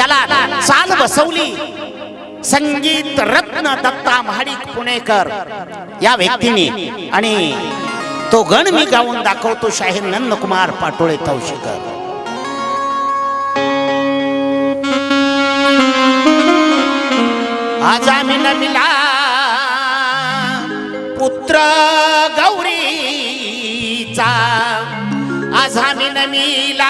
त्याला चाल बसवली. संगीत रत्न दत्ता महाडिक पुणेकर या व्यक्तीने. आणि तो गण मी गाऊन दाखवतो शाहीर नंदकुमार पाटोळे तवशीकर. आजा मी न मिला पुत्र गौरीचा. आजा मी न मिला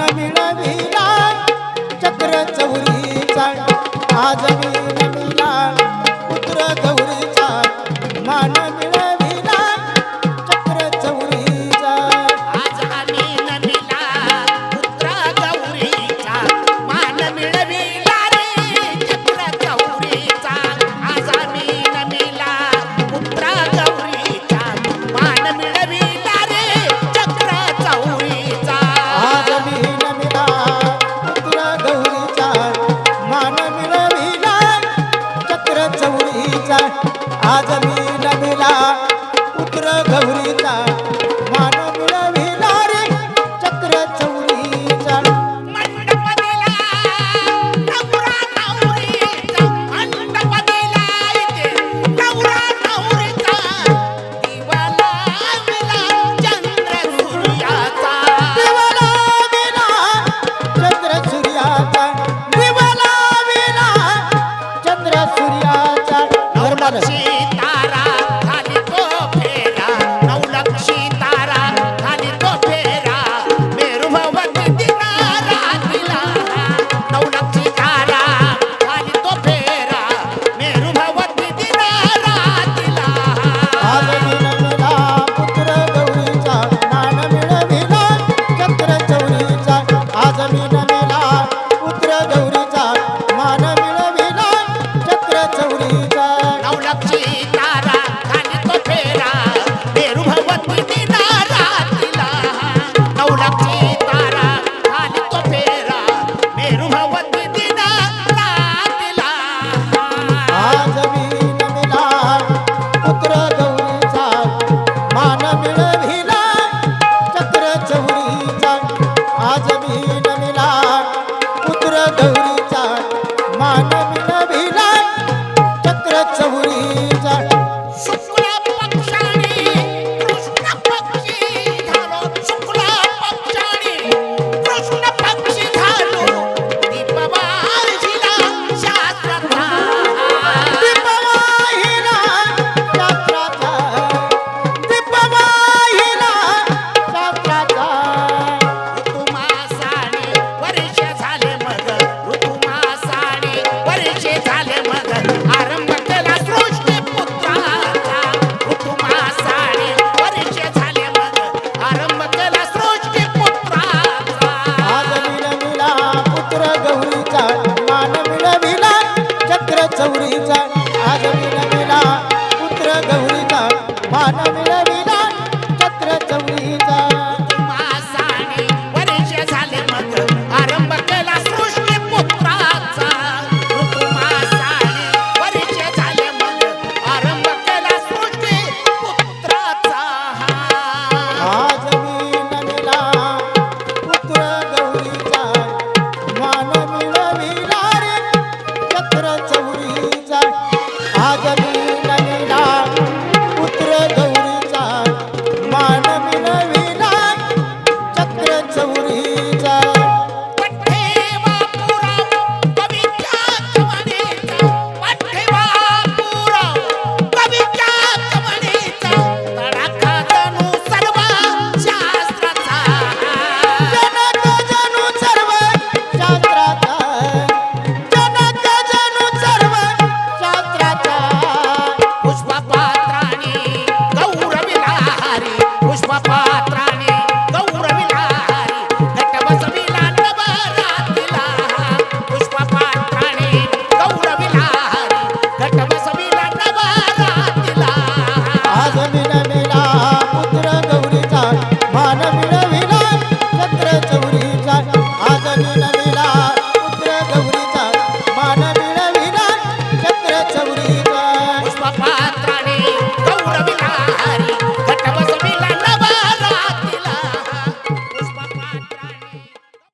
पुत्र गौरीचा जबीर चौरीचा